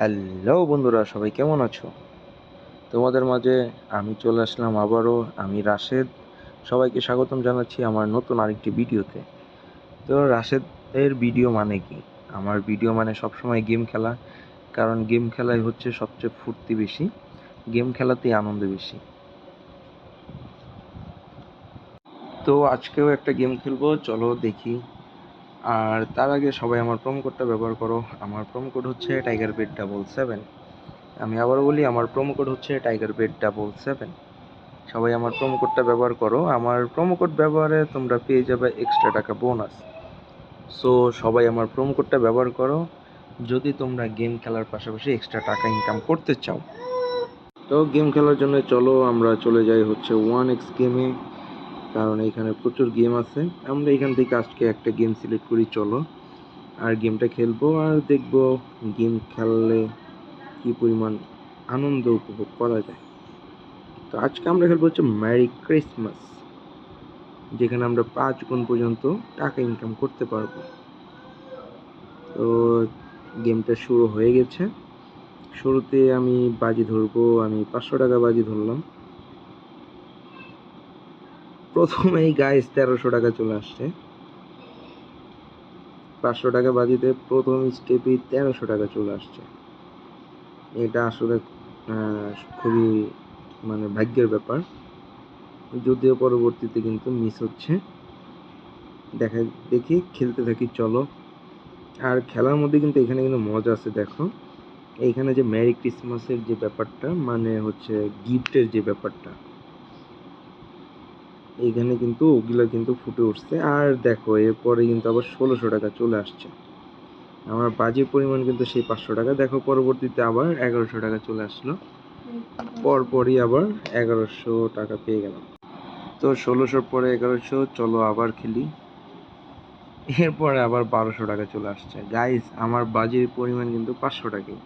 Hello বন্ধুরা, সবাই কেমন আছো? তোমাদের মাঝে আমি চলে আসলাম আবারও, আমি রাশেদ। সবাইকে স্বাগতম জানাচ্ছি আমার নতুন আরেকটি ভিডিওতে। তো রাশেদ এর ভিডিও মানে কি? আমার ভিডিও মানে সবসময় গেম খেলা, কারণ গেম খেলাই হচ্ছে সবচেয়ে ফুর্তি বেশি, গেম খেলাতেই আনন্দ বেশি। তো আজকেও একটা গেম খেলব, চলো দেখি আর তার আগে সবাই আমার প্রোমো কোডটা ব্যবহার করো। আমার প্রোমো কোড হচ্ছে টাইগার বেড ডাবল সেভেন আমি আবারও বলি, আমার প্রোমো কোড হচ্ছে টাইগার বেড ডাবল সেভেন সবাই আমার প্রোমো কোডটা ব্যবহার করো। আমার প্রোমো কোড ব্যবহারে তোমরা পেয়ে যাবে এক্সট্রা টাকা বোনাস সো সবাই আমার প্রোমো কোডটা ব্যবহার করো। যদি তোমরা গেম খেলার পাশাপাশি এক্সট্রা টাকা ইনকাম করতে চাও। তো গেম খেলার জন্য চলো, আমরা চলে যাই হচ্ছে ওয়ান এক্স গেমে কারণ এখানে প্রচুর গেম আছে। আমরা এখান থেকে আজকে একটা গেম সিলেক্ট করি, চলো। আর গেমটা খেলব আর দেখব গেম খেললে কি পরিমাণ আনন্দ উপভোগ করা যায়। তো আজকে আমরা খেলব হচ্ছে ম্যারি ক্রিসমাস যেখানে আমরা পাঁচ গুণ পর্যন্ত টাকা ইনকাম করতে পারব। তো গেমটা শুরু হয়ে গেছে। শুরুতে আমি বাজি ধরবো, আমি পাঁচশো টাকা বাজি ধরলাম। প্রথমেই গাইস তেরোশো টাকা চলে আসছে। পাঁচশো টাকা বাজিতে প্রথম স্টেপেই তেরোশো টাকা চলে আসছে। এটা আসলে খুবই মানে ভাগ্যের ব্যাপার। যদিও পরবর্তীতে কিন্তু মিস হচ্ছে। দেখা, দেখি, খেলতে থাকি, চলো। আর খেলার মধ্যে কিন্তু এখানে কিন্তু মজা আছে, দেখো। এইখানে যে ম্যারি ক্রিসমাসের যে ব্যাপারটা মানে হচ্ছে গিফটের যে ব্যাপারটা। এইখানে কিন্তু ওগুলো কিন্তু ফুটে উঠছে। আর দেখো, এরপরে কিন্তু আবার ষোলোশো টাকা চলে আসছে। আমার বাজির পরিমাণ কিন্তু সেই পাঁচশো টাকা। দেখো, পরবর্তীতে আবার এগারোশো টাকা চলে আসলো। পরপরই আবার এগারোশো টাকা পেয়ে গেলাম। তো ষোলোশোর পরে এগারোশো, চলো আবার খেলি। এরপরে আবার বারোশো টাকা চলে আসছে। গাইস আমার বাজির পরিমাণ কিন্তু পাঁচশো টাকাই।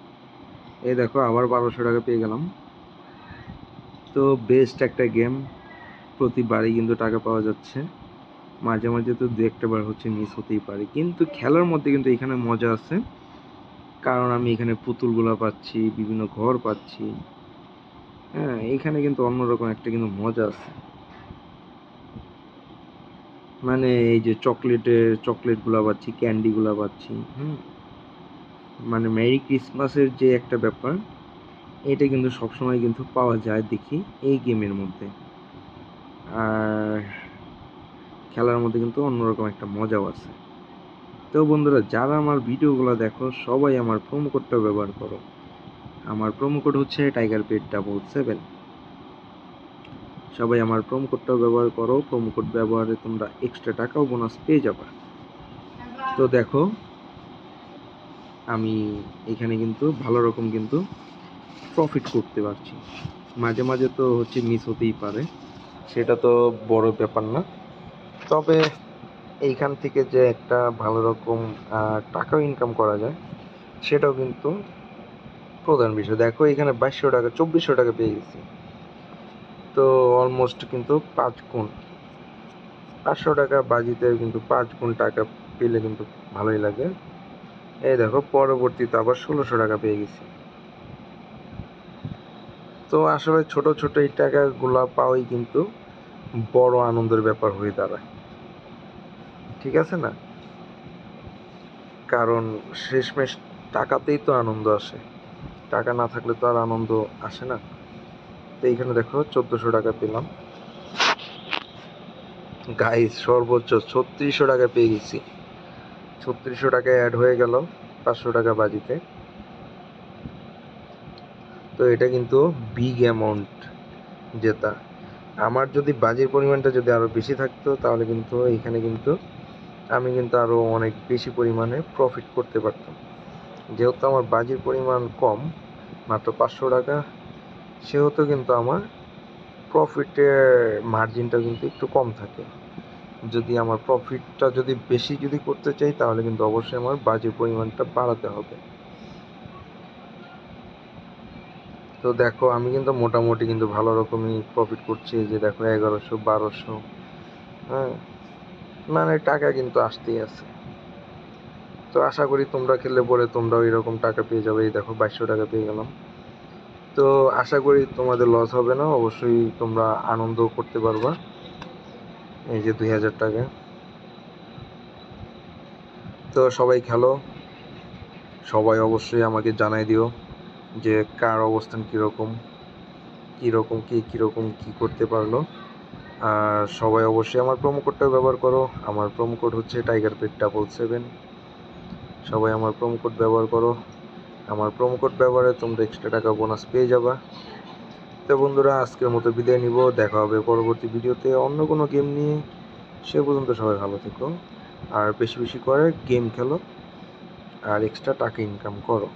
এই দেখো, আবার বারোশো টাকা পেয়ে গেলাম। তো বেস্ট একটা গেম প্রতিবারই কিন্তু টাকা পাওয়া যাচ্ছে। মাঝে মাঝে তো দু একটা বার হচ্ছে মিস হতেই পারে। কিন্তু খেলার মধ্যে কিন্তু এখানে মজা আছে। কারণ আমি এখানে পুতুলগুলো পাচ্ছি, বিভিন্ন ঘর পাচ্ছি। হ্যাঁ এখানে কিন্তু অন্যরকম একটা কিন্তু মজা আছে। মানে এই যে চকলেটের চকলেটগুলো পাচ্ছি, ক্যান্ডিগুলো পাচ্ছি, হুম। মানে মেরি ক্রিসমাসের যে একটা ব্যাপার, এটা কিন্তু সবসময় কিন্তু পাওয়া যায় দেখি এই গেমের মধ্যে। আর খেলার মধ্যে কিন্তু অন্যরকম একটা মজাও আছে। তো বন্ধুরা, যারা আমার ভিডিওগুলো দেখো, সবাই আমার প্রোমো কোডটা ব্যবহার করো। আমার প্রোমো কোড হচ্ছে টাইগার পেড ডাবল সেভেন সবাই আমার প্রোমো কোডটাও ব্যবহার করো। প্রোমো কোড ব্যবহারে তোমরা এক্সট্রা টাকাও বোনাস পেয়ে যাবে। তো দেখো, আমি এখানে কিন্তু ভালো রকম কিন্তু প্রফিট করতে পারছি। মাঝে মাঝে তো হচ্ছে মিস হতেই পারে। সেটা তো বড় ব্যাপার না। তবে এইখান থেকে যে একটা ভালো রকম টাকাও ইনকাম করা যায়, সেটাও কিন্তু প্রধান বিষয়। দেখো, এখানে বাইশশো টাকা, চব্বিশশো টাকা পেয়ে গেছি। তো অলমোস্ট কিন্তু পাঁচ গুণ। পাঁচশো টাকা বাজিতে কিন্তু পাঁচ গুণ টাকা পেলে কিন্তু ভালোই লাগে। এই দেখো, পরবর্তীতে আবার ষোলোশো টাকা পেয়ে গেছি। তো আসলে ছোট ছোট এই টাকাগুলা পাওয়াই কিন্তু বড় আনন্দের ব্যাপার হয়ে দাঁড়ায়। ঠিক আছে না? কারণ শেষমেশ টাকাতেই তো আনন্দ আসে। টাকা না থাকলে তো আর আনন্দ আসে না। তো এইখানে দেখো, চোদ্দোশো টাকা পেলাম। গাইস সর্বোচ্চ ছত্রিশশো টাকা পেয়ে গেছি। ছত্রিশশো টাকা অ্যাড হয়ে গেল পাঁচশো টাকা বাজিতে। তো এটা কিন্তু বিগ অ্যামাউন্ট জেতা। আমার যদি বাজির পরিমাণটা যদি আরও বেশি থাকতো, তাহলে কিন্তু এখানে কিন্তু আমি কিন্তু আরও অনেক বেশি পরিমাণে প্রফিট করতে পারতাম। যেহেতু আমার বাজির পরিমাণ কম, মাত্র পাঁচশো টাকা, সেহেতু কিন্তু আমার প্রফিটের মার্জিনটা কিন্তু একটু কম থাকে। যদি আমার প্রফিটটা যদি বেশি যদি করতে চাই, তাহলে কিন্তু অবশ্যই আমার বাজির পরিমাণটা বাড়াতে হবে। তো দেখো, আমি কিন্তু মোটামুটি কিন্তু ভালো রকমই প্রফিট করছি। যে দেখো, এগারোশো, বারোশো হ্যাঁ? মানে টাকা কিন্তু আসতেই আছে। তো আশা করি তোমরা খেললে পরে তোমরাও এরকম টাকা পেয়ে যাবে। এই দেখো, বাইশশো টাকা পেয়ে গেলাম। তো আশা করি তোমাদের লস হবে না। অবশ্যই তোমরা আনন্দ করতে পারবা। এই যে দুই হাজার টাকা। তো সবাই খেলো। সবাই অবশ্যই আমাকে জানাই দিও। যে কার অবস্থান কীরকম কীরকম কে কীরকম কী করতে পারল। আর সবাই অবশ্যই আমার প্রোমো কোডটা ব্যবহার করো। আমার প্রোমো কোড হচ্ছে টাইগার পেট ডাবল সেভেন সবাই আমার প্রোমো কোড ব্যবহার করো। আমার প্রোমো কোড ব্যবহারে তোমরা এক্সট্রা টাকা বোনাস পেয়ে যাবা। তো বন্ধুরা, আজকের মতো বিদায় নিব। দেখা হবে পরবর্তী ভিডিওতে অন্য কোনো গেম নিয়ে। সে পর্যন্ত সবাই ভালো থেকো। আর বেশি বেশি করে গেম খেলো। আর এক্সট্রা টাকা ইনকাম করো।